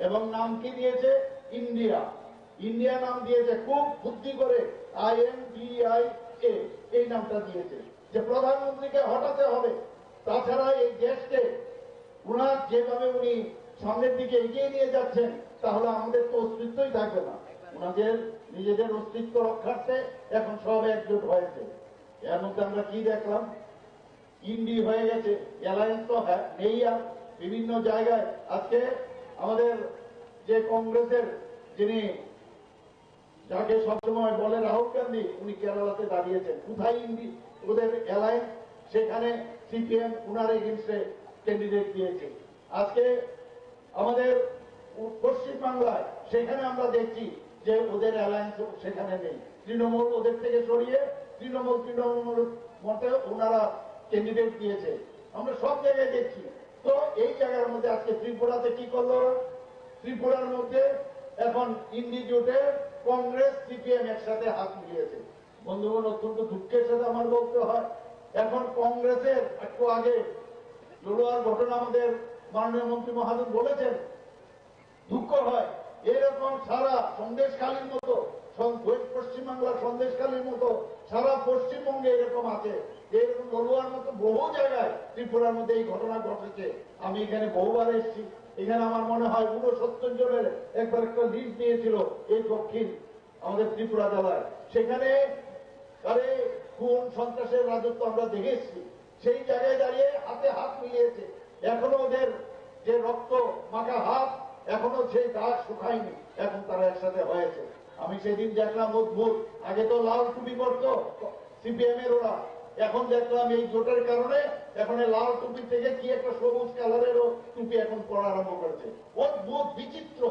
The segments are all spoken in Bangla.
এবং নাম কি দিয়েছে? ইন্ডিয়া। ইন্ডিয়া নাম দিয়েছে খুব বুদ্ধি করে I N D I A. এই নামটা দিয়েছে। যে প্রধানমন্ত্রীকে হটাতে হবে। তাছাড়া এই দেশকে উনার যেভাবে উনি সামনের দিকে এগিয়ে নিয়ে যাচ্ছেন তাহলে আমাদের তো অস্তিত্বই থাকবে না। ওনাদের নিজেদের অস্তিত্ব রক্ষার্থে এখন সব একজোট হয়েছে। এর মধ্যে আমরা কি দেখলাম? ইন্ডি হয়ে গেছে। অ্যালায়েন্স তো হ্যাঁ, নেই আর বিভিন্ন জায়গায়। আজকে আমাদের যে কংগ্রেসের যিনি, যাকে সবসময় বলে রাহুল গান্ধী, উনি কেরালাতে দাঁড়িয়েছেন। কোথায় ইন্ডি, ওদের অ্যালায়েন্স সেখানে সিপিএম উনার এগেনস্টে ক্যান্ডিডেট দিয়েছে। আজকে আমাদের উ- পশ্চিমবাংলায় সেখানে আমরা দেখছি যে ওদের অ্যালায়েন্স সেখানে নেই। তৃণমূল ওদের থেকে সরিয়ে তৃণমূল তৃণমূল মতে ওনারা ক্যান্ডিডেট দিয়েছে। আমরা সব জায়গায় দেখছি। তো এই জায়গার মধ্যে আজকে ত্রিপুরাতে কি করল? ত্রিপুরার মধ্যে এখন ইন্ডিজোটে কংগ্রেস, সিপিএম একসাথে হাত মিলিয়েছে। বন্ধুগণ, অত্যন্ত দুঃখের সাথে আমার বলতে হয়, এখন কংগ্রেসের একটু আগে লড়ুয়ার ঘটনা আমাদের মাননীয় মন্ত্রী মহাজন বলেছেন, দুঃখ হয়। এরকম সারা সন্দেশখালীর মতো পশ্চিমবাংলার সন্দেশখালীর মতো, সারা পশ্চিমবঙ্গে এরকম আছে। এরকম বলুয়ার মতো বহু জায়গায় ত্রিপুরার মধ্যে এই ঘটনা ঘটেছে। আমি এখানে বহুবার এসেছি। এখানে আমার মনে হয় উনসত্তর জনের একবার একটা লিস্ট দিয়েছিল এই দক্ষিণ আমাদের ত্রিপুরা জেলায়। সেখানে খুন, সন্ত্রাসের রাজত্ব আমরা দেখে সেই জায়গায় দাঁড়িয়ে হাতে হাত মিলিয়েছে। এখনও ওদের যে রক্ত মাখা হাত, এখনও সেই দাগ শুকায়নি। এখন তারা একসাথে হয়েছে। আমি সেদিন দেখলাম অদ্ভুত। আগে তো লাল টুপি পরতো সিপিএম এর ওরা। এখন দেখলাম এই জোটের কারণে এখন লাল টুপি থেকে কি একটা সবুজ কালারেরও টুপি এখন পড়া আরম্ভ করেছে। অদ্ভুত, বিচিত্র।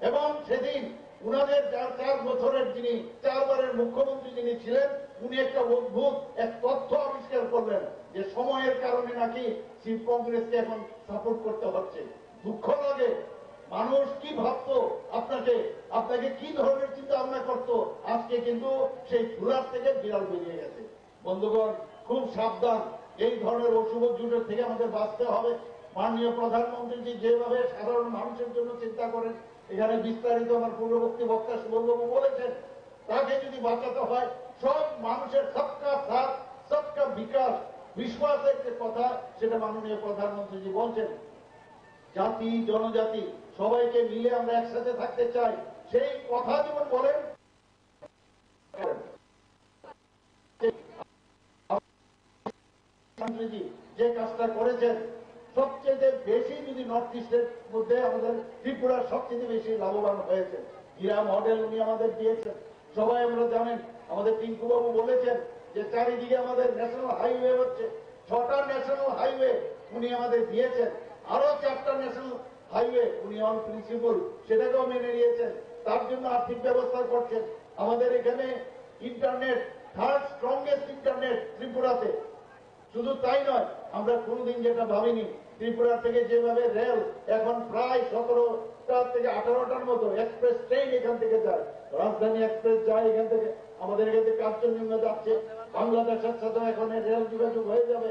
এবং সেদিন উনাদের চার চার বছরের যিনি, চারবারের মুখ্যমন্ত্রী যিনি ছিলেন, উনি একটা অদ্ভুত, এক তথ্য আবিষ্কার করলেন যে সময়ের কারণে নাকি শিব কংগ্রেসকে এখন সাপোর্ট করতে হচ্ছে। দুঃখ লাগে। মানুষ কি ভাবতো আপনাকে? আপনাকে কি ধরনের চিন্তা ভাবনা করতো? আজকে কিন্তু সেই ধুলার থেকে বিড়াল বেরিয়ে গেছে। বন্ধুগণ খুব সাবধান। এই ধরনের অশুভ জুটের থেকে আমাদের বাঁচতে হবে। মাননীয় প্রধানমন্ত্রীজি যেভাবে সাধারণ মানুষের জন্য চিন্তা করেন, এখানে বিস্তারিত আমার পূর্ববর্তী বক্তা সুবলবাবু বলেছেন, তাকে যদি বাঁচাতে হয়, সব মানুষের সবকা সাথ, সবকা বিকাশ, বিশ্বাসের যে কথা, সেটা মাননীয় প্রধানমন্ত্রীজি বলছেন। জাতি, জনজাতি, সবাইকে মিলে আমরা একসাথে থাকতে চাই। সেই কথা যেমন বলেন মন্ত্রীজি যে কাজটা করেছেন, সবচেয়ে বেশি যদি নর্থ ইস্টের মধ্যে আমাদের ত্রিপুরার সবচেয়ে বেশি লাভবান হয়েছে হীরা মডেল উনি আমাদের দিয়েছেন। সবাই আমরা জানেন, আমাদের টিঙ্কুবাবু বলেছেন যে চারিদিকে আমাদের ন্যাশনাল হাইওয়ে হচ্ছে। ছটা ন্যাশনাল হাইওয়ে উনি আমাদের দিয়েছেন। আরও চারটা ন্যাশনাল হাইওয়ে উনি অন প্রিন্সিপাল সেটাকেও মেনে নিয়েছেন। তার জন্য আর্থিক ব্যবস্থা করছেন। আমাদের এখানে ইন্টারনেট থার্ড স্ট্রংগেস্ট ইন্টারনেট ত্রিপুরাতে। শুধু তাই নয়, আমরা কোনোদিন যেটা ভাবিনি, ত্রিপুরা থেকে যেভাবে রেল এখন প্রায় সতেরোটা থেকে আঠারোটার মতো এক্সপ্রেস ট্রেন এখান থেকে যায়। রাজধানী এক্সপ্রেস যায় এখান থেকে। আমাদের এখান থেকে কাঞ্চনজঙ্ঘা যাচ্ছে। বাংলাদেশের সাথে এখন রেল যোগাযোগ হয়ে যাবে।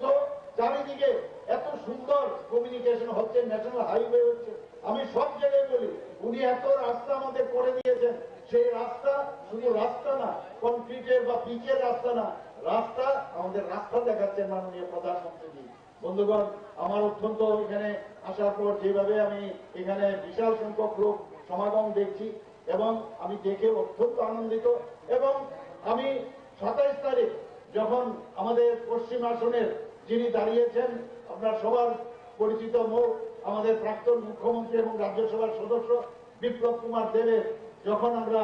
তো চারিদিকে এত সুন্দর কমিউনিকেশন হচ্ছে ন্যাশনাল হাইওয়ে হচ্ছে। আমি সব জায়গায় বলি, উনি এত রাস্তা আমাদের করে দিয়েছেন। সেই রাস্তা শুধু রাস্তা না কংক্রিটের বা পিচের রাস্তা না রাস্তা আমাদের রাস্তা দেখাচ্ছেন মাননীয় প্রধানমন্ত্রী বন্ধুগণ, আমার অত্যন্ত এখানে আসার পর যেভাবে আমি এখানে বিশাল সংখ্যক লোক সমাগম দেখছি এবং আমি দেখে অত্যন্ত আনন্দিত এবং আমি সাতাইশ তারিখ যখন আমাদের পশ্চিম আসনের যিনি দাঁড়িয়েছেন, আপনার সবার পরিচিত মুখ আমাদের প্রাক্তন মুখ্যমন্ত্রী এবং রাজ্যসভার সদস্য বিপ্লব কুমার দেবের, যখন আমরা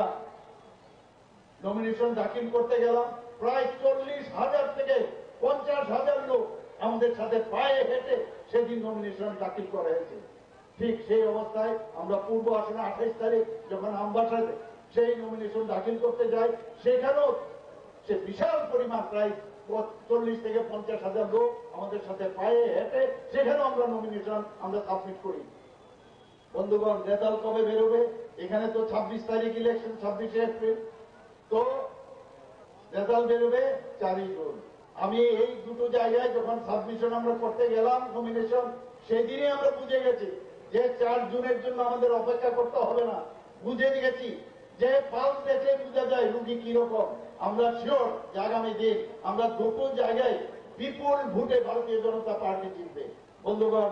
নমিনেশন দাখিল করতে গেলাম প্রায় চল্লিশ হাজার থেকে পঞ্চাশ হাজার লোক আমাদের সাথে পায়ে হেঁটে সেদিন নমিনেশন দাখিল করা হয়েছে। ঠিক সেই অবস্থায় আমরা পূর্ব আসনে আঠাইশ তারিখ যখন আমবাসাতে সেই নমিনেশন দাখিল করতে যাই, সেখানেও সে বিশাল পরিমাণ প্রায় চল্লিশ থেকে পঞ্চাশ হাজার লোক আমাদের সাথে পায়ে হেঁটে সেখানেও আমরা নমিনেশন আমরা সাবমিট করি। বন্ধুগণ, রেজাল্ট কবে বেরোবে? এখানে তো ছাব্বিশ তারিখ ইলেকশন ছাব্বিশে এপ্রিল। তো রেজাল্ট বেরোবে চারই জুন। আমি এই দুটো জায়গায় যখন সাবমিশন আমরা করতে গেলাম নমিনেশন সেদিনই আমরা বুঝে গেছি যে চার জুনের জন্য আমাদের অপেক্ষা করতে হবে না। বুঝে গেছি যে পালস দেখে বোঝা যায় রুগী কীরকম আমরা শিওর যে আগামী দিন আমরা দুটো জায়গায় বিপুল ভোটে ভারতীয় জনতা পার্টি জিতবে। বন্ধুগণ,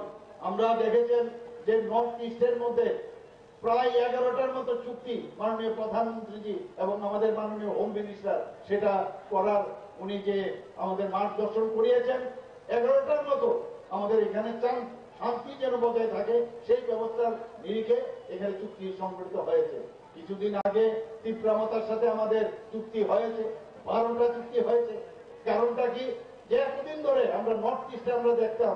আমরা দেখেছেন যে নর্থ ইস্টের মধ্যে প্রায় এগারোটার মতো চুক্তি মাননীয় প্রধানমন্ত্রীজি এবং আমাদের মাননীয় হোম মিনিস্টার, সেটা করার উনি যে আমাদের মার্গদর্শন করিয়েছেন, এগারোটার মতো আমাদের এখানে চান, শান্তি যেন বজায় থাকে, সেই ব্যবস্থার নিরিখে এখানে চুক্তি সংগঠিত হয়েছে। কিছুদিন আগে তীব্রামতার সাথে আমাদের চুক্তি হয়েছে, বারোটা চুক্তি হয়েছে। কারণটা কি? যে এতদিন ধরে আমরা নর্থ ইস্টে আমরা দেখতাম,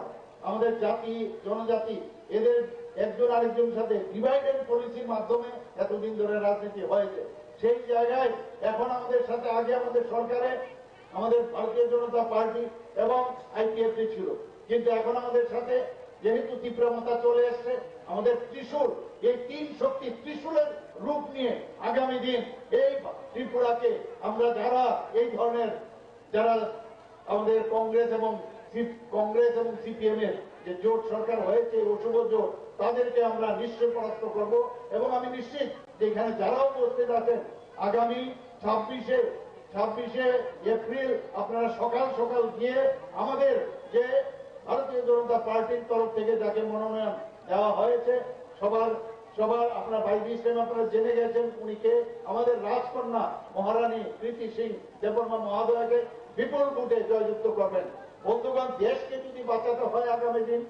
আমাদের জাতি, জনজাতি, এদের একজন আরেকজনের সাথে ডিভাইডেড পলিসির মাধ্যমে এতদিন ধরে রাজনীতি হয়েছে। সেই জায়গায় এখন আমাদের সাথে আগে আমাদের সরকারে, আমাদের ভারতীয় জনতা পার্টি এবং আইপিএফটি ছিল। কিন্তু এখন আমাদের সাথে যেহেতু তীব্রমতা চলে এসছে, আমাদের ত্রিশূল, এই তিন শক্তি ত্রিশূলের রূপ নিয়ে আগামী দিন এই ত্রিপুরাকে আমরা যারা, এই ধরনের যারা আমাদের কংগ্রেস এবং কংগ্রেস এবং সিপিএম এর যে জোট সরকার হয়েছে অশুভ জোট, তাদেরকে আমরা নিশ্চয় পরাস্ত করব। এবং আমি নিশ্চিত যে এখানে যারা উপস্থিত আছেন, আগামী ছাব্বিশে ছাব্বিশে এপ্রিল আপনারা সকাল সকাল গিয়ে আমাদের যে ভারতীয় জনতা পার্টির তরফ থেকে যাকে মনোনয়ন দেওয়া হয়েছে, সবার সবার আপনার বাইশ টাইম আপনারা জেনে গেছেন উনি কে? আমাদের রাজকন্যা মহারানী প্রীতি সিং দেবর্মা মহাদয়াকে বিপুল ভোটে জয়যুক্ত করবেন। বন্ধুগণ, দেশকে যদি বাঁচাতে হয় আগামী দিন,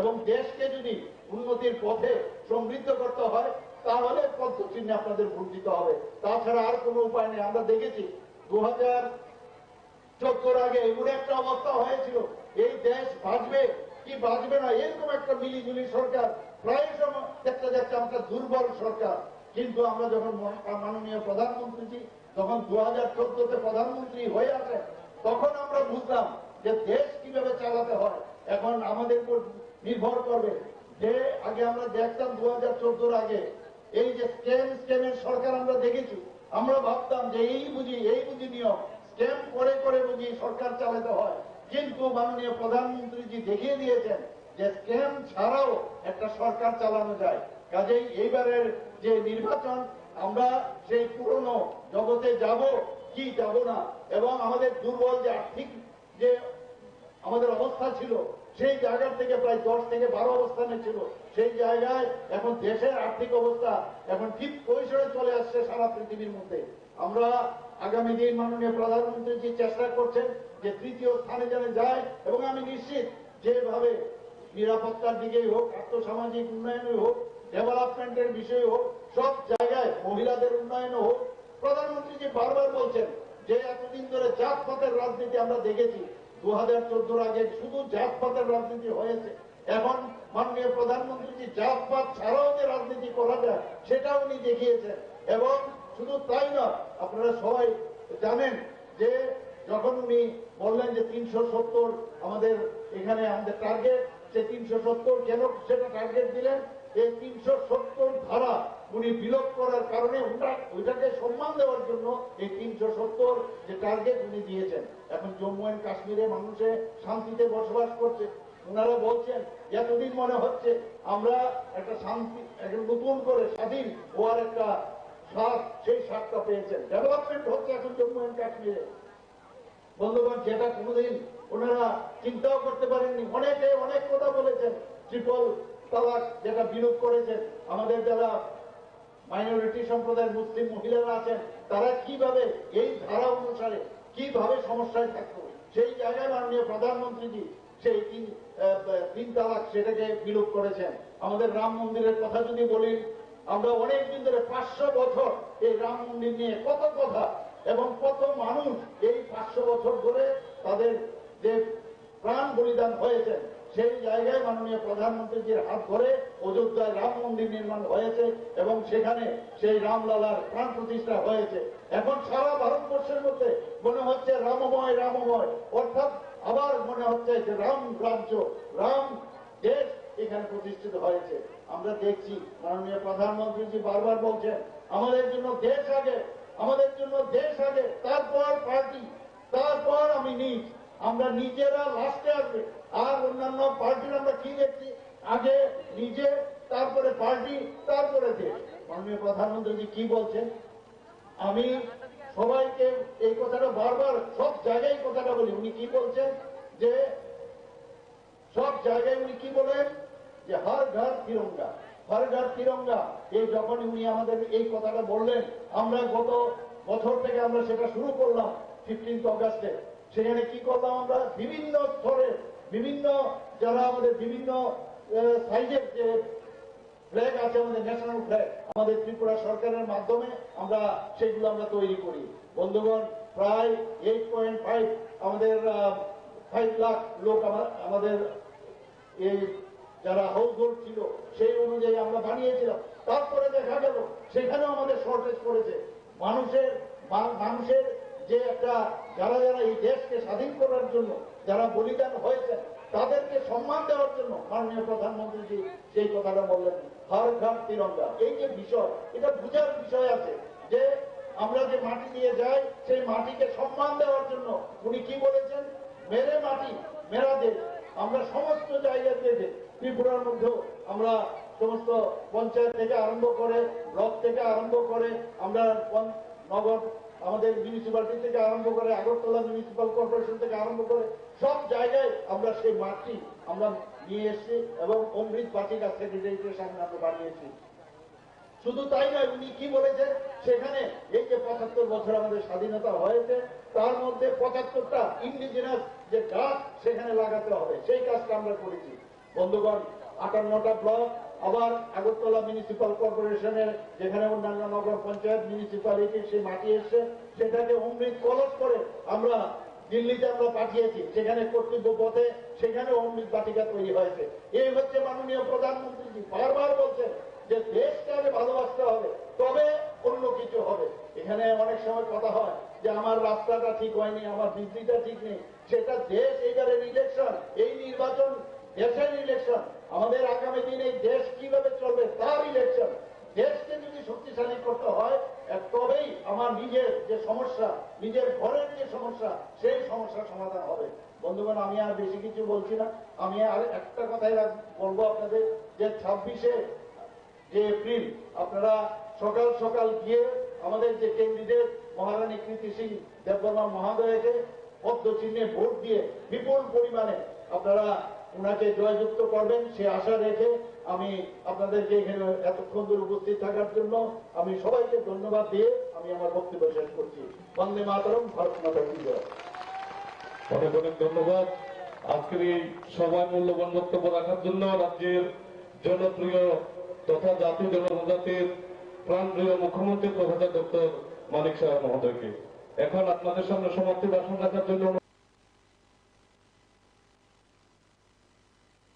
এবং দেশকে যদি উন্নতির পথে সমৃদ্ধ করতে হয়, তাহলে পদ্ম চিহ্নে আপনাদের ভোট দিতে হবে। তাছাড়া আর কোনো উপায় নেই। আমরা দেখেছি দু হাজার চোদ্দোর আগে এমন একটা অবস্থা হয়েছিল, এই দেশ বাঁচবে কি বাঁচবে না, এরকম একটা মিলিজুলি সরকার, প্রায় সময় দেখতে যাচ্ছে আমরা দুর্বল সরকার। কিন্তু আমরা যখন মাননীয় প্রধানমন্ত্রী তখন দু হাজার চোদ্দতে প্রধানমন্ত্রী হয়ে আসেন, তখন আমরা বুঝলাম যে দেশ কীভাবে চালাতে হয়, এখন আমাদের উপর নির্ভর করবে। যে আগে আমরা দেখতাম দু হাজার আগে, এই যে স্ক্যাম স্ক্যামের সরকার আমরা দেখেছি, আমরা ভাবতাম যে এই বুঝি এই বুঝি নিয়ম স্ক্যাম করে করে বুঝি সরকার চালাতে হয়। কিন্তু মাননীয় প্রধানমন্ত্রীজি দেখিয়ে দিয়েছেন যে স্ক্যাম ছাড়াও একটা সরকার চালানো যায়। কাজেই এইবারের যে নির্বাচন, আমরা সেই পুরনো জগতে যাব কি যাব না, এবং আমাদের দুর্বল যে আর্থিক যে আমাদের অবস্থা ছিল, সেই জায়গা থেকে প্রায় দশ থেকে বারো অবস্থানে ছিল। সেই জায়গায় এখন দেশের আর্থিক অবস্থা এখন ঠিক পরিসরে চলে আসছে সারা পৃথিবীর মধ্যে। আমরা আগামী দিন মাননীয় প্রধানমন্ত্রীজি চেষ্টা করছেন যে তৃতীয় স্থানে যেন যায় এবং আমি নিশ্চিত যেভাবে নিরাপত্তার দিকেই হোক, আর্থসামাজিক উন্নয়নে হোক, ডেভেলপমেন্টের বিষয়ে হোক, সব জায়গায় মহিলাদের উন্নয়নে হোক প্রধানমন্ত্রী যে বারবার বলছেন যে এতদিন ধরে জাতপাতের রাজনীতি আমরা দেখেছি দু হাজার চোদ্দোর আগে শুধু জাতপাতের রাজনীতি হয়েছে। এখন মাননীয় প্রধানমন্ত্রী জাতপাত ছাড়াও যে রাজনীতি করা যায় সেটা উনি দেখিয়েছেন। এবং শুধু তাই নয়, আপনারা সবাই জানেন যে যখন উনি বললেন যে তিনশো সত্তর আমাদের এখানে আমাদের টার্গেট সে তিনশো সত্তর কেন সেটা টার্গেট দিলেন? এই তিনশো সত্তর ধারা উনি বিলোপ করার কারণে ওইটাকে সম্মান দেওয়ার জন্য এই তিনশো সত্তর যে টার্গেট উনি দিয়েছেন। এখন জম্মু অ্যান্ড কাশ্মীরে মানুষে শান্তিতে বসবাস করছে। ওনারা বলছেন, এতদিন মনে হচ্ছে আমরা একটা শান্তি একটা নতুন করে স্বাধীন হওয়ার একটা স্বাদ, সেই স্বাদটা পেয়েছেন। ডেভেলপমেন্ট হচ্ছে এখন জম্মু অ্যান্ড কাশ্মীরে। বন্ধুগণ, যেটা কোনোদিন ওনারা চিন্তাও করতে পারেননি। অনেকে অনেক কথা বলেছেন। ট্রিপল তালাক যেটা বিলোপ করেছেন। আমাদের যারা মাইনরিটি সম্প্রদায়ের মুসলিম মহিলারা আছেন, তারা কীভাবে এই ধারা অনুসারে কীভাবে সমস্যায় থাকতো? সেই জায়গায় মাননীয় প্রধানমন্ত্রীজি সেই তিন তিন তালাক সেটাকে বিলোপ করেছেন। আমাদের রাম মন্দিরের কথা যদি বলি, আমরা অনেকদিন ধরে পাঁচশো বছর এই রাম মন্দির নিয়ে কত কথা এবং কত মানুষ এই পাঁচশো বছর ধরে তাদের যে প্রাণ বলিদান হয়েছে সেই জায়গায় মাননীয় প্রধানমন্ত্রীজির হাত ধরে মন্দির নির্মাণ হয়েছে এবং সেখানে সেই রামলালার প্রাণ প্রতিষ্ঠা হয়েছে। এখন সারা ভারতবর্ষের মধ্যে মনে হচ্ছে রামময় রামময়। অর্থাৎ আবার মনে হচ্ছে যে রাম রাজ্য, রাম দেশ এখানে প্রতিষ্ঠিত হয়েছে। আমরা দেখছি মাননীয় প্রধানমন্ত্রীজি বারবার বলছেন, আমাদের জন্য দেশ আগে, আমাদের জন্য দেশ আগে, তারপর পার্টি, তারপর আমি নিজ। আমরা নিজেরা লাস্টে আসবে। আর অন্যান্য পার্টির আমরা কি দেখছি? আগে নিজে তারপরে পার্টি, তারপরে দেশ। মাননীয় প্রধানমন্ত্রী কি বলছেন? আমি সবাইকে এই কথাটা বারবার, সব জায়গায় কথাটা বলি। উনি কি বলছেন? যে সব জায়গায় উনি কি বলেন? যে হর ঘর তিরঙ্গা, হর ঘর তিরঙ্গা। এই যখন উনি আমাদের এই কথাটা বললেন, আমরা গত বছর থেকে আমরা সেটা শুরু করলাম ফিফটিন্থ অগাস্টে সেখানে কি করলাম আমরা? বিভিন্ন স্তরে, বিভিন্ন যারা আমাদের বিভিন্ন সাইজের যে ফ্ল্যাগ আছে আমাদের ন্যাশনাল ফ্ল্যাগ আমাদের ত্রিপুরা সরকারের মাধ্যমে আমরা সেগুলো আমরা তৈরি করি। বন্ধুগণ, প্রায় এইট পয়েন্ট ফাইভ আমাদের ফাইভ লাখ লোক আমা- আমাদের এই যারা হাউস হোল্ড ছিল, সেই অনুযায়ী আমরা বানিয়েছিলাম। তারপরে দেখা গেল, সেখানেও আমাদের শর্টেজ পড়েছে। মানুষের মানুষের যে একটা, যারা যারা এই দেশকে স্বাধীন করার জন্য যারা বলিদান হয়েছে তাদেরকে সম্মান দেওয়ার জন্য মাননীয় প্রধানমন্ত্রীজি সেই কথাটা বললেন। হর ঘর তিরঙ্গা। এই যে বিষয় এটা বুঝার বিষয় আছে যে আমরা যে মাটি দিয়ে যাই, সেই মাটিকে সম্মান দেওয়ার জন্য উনি কি বলেছেন? মেরে মাটি, মেরা দেশ। আমরা সমস্ত জায়গা ত্রিপুরার মধ্যেও আমরা সমস্ত পঞ্চায়েত থেকে আরম্ভ করে, ব্লক থেকে আরম্ভ করে, আমরা নগর, আমাদের মিউনিসিপালিটি থেকে আরম্ভ করে, আগরতলা মিউনিসিপাল কর্পোরেশন থেকে আরম্ভ করে, সব জায়গায় আমরা সেই মাটি, আমরা নিয়ে এসেছি এবং অমৃত বাটিকা সেক্রেটারিয়েটের সামনে আমরা বানিয়েছি। শুধু তাই নয়, উনি কি বলেছেন? সেখানে এই যে পঁচাত্তর বছর আমাদের স্বাধীনতা হয়েছে, তার মধ্যে পঁচাত্তরটা ইন্ডিজিনাস যে গাছ সেখানে লাগাতে হবে। সেই কাজটা আমরা করেছি। বন্ধুগণ, আটান্নটা ব্লক, আবার আগরতলা মিউনিসিপাল কর্পোরেশনের যেখানে অন্যান্য নগর পঞ্চায়েত মিউনিসিপালিটির সেই মাটি এসছে, সেটাকে অমৃত কলস করে আমরা দিল্লিতে আমরা পাঠিয়েছি সেখানে পথে, সেখানে অমৃত বাটিকা তৈরি হয়েছে। এই হচ্ছে মাননীয় প্রধানমন্ত্রীজি বারবার বলছেন যে আগে ভালোবাসতে হবে, তবে অন্য কিছু হবে। এখানে অনেক সময় কথা হয় যে আমার রাস্তাটা ঠিক হয়নি, আমার বিদ্যুৎটা ঠিক নেই, সেটা দেশ এইবারের ইলেকশন এই নির্বাচন দেশের ইলেকশন আমাদের আগামী দিনে দেশ কীভাবে চলবে, তার ইলেকশন দেশকে যদি শক্তিশালী করতে হয় তবেই আমার নিজের যে সমস্যা, নিজের ঘরের যে সমস্যা, সেই সমস্যার সমাধান হবে। বন্ধুগণ, আমি আর বেশি কিছু বলছি না। আমি আর একটা কথাই বলব আপনাদের যে ছাব্বিশে যে এপ্রিল, আপনারা সকাল সকাল গিয়ে আমাদের যে ক্যান্ডিডেট মহারানী কৃতি সিং দেববর্মা মহোদয়কে পদ্ম চিহ্নে ভোট দিয়ে বিপুল পরিমাণে আপনারা ওনাকে জয়যুক্ত করবেন, সে আশা রেখে আমি আপনাদেরকে এখানে এতক্ষণ ধরে উপস্থিত থাকার জন্য আমি সবাইকে ধন্যবাদ দিয়ে আমি আমার বক্তব্য শেষ করছি। বন্দে মাতরম, ভারত মাতা কি অনেক অনেক ধন্যবাদ। আজকের এই সভায় মূল্যবান বক্তব্য রাখার জন্য রাজ্যের জনপ্রিয় তথা জাতীয় জনজাতির প্রাণপ্রিয় মুখ্যমন্ত্রী প্রফেসর ডক্টর মানিক সাহা মহোদয়কে। এখন আপনাদের সামনে সমাপ্তি ভাষণ রাখার জন্য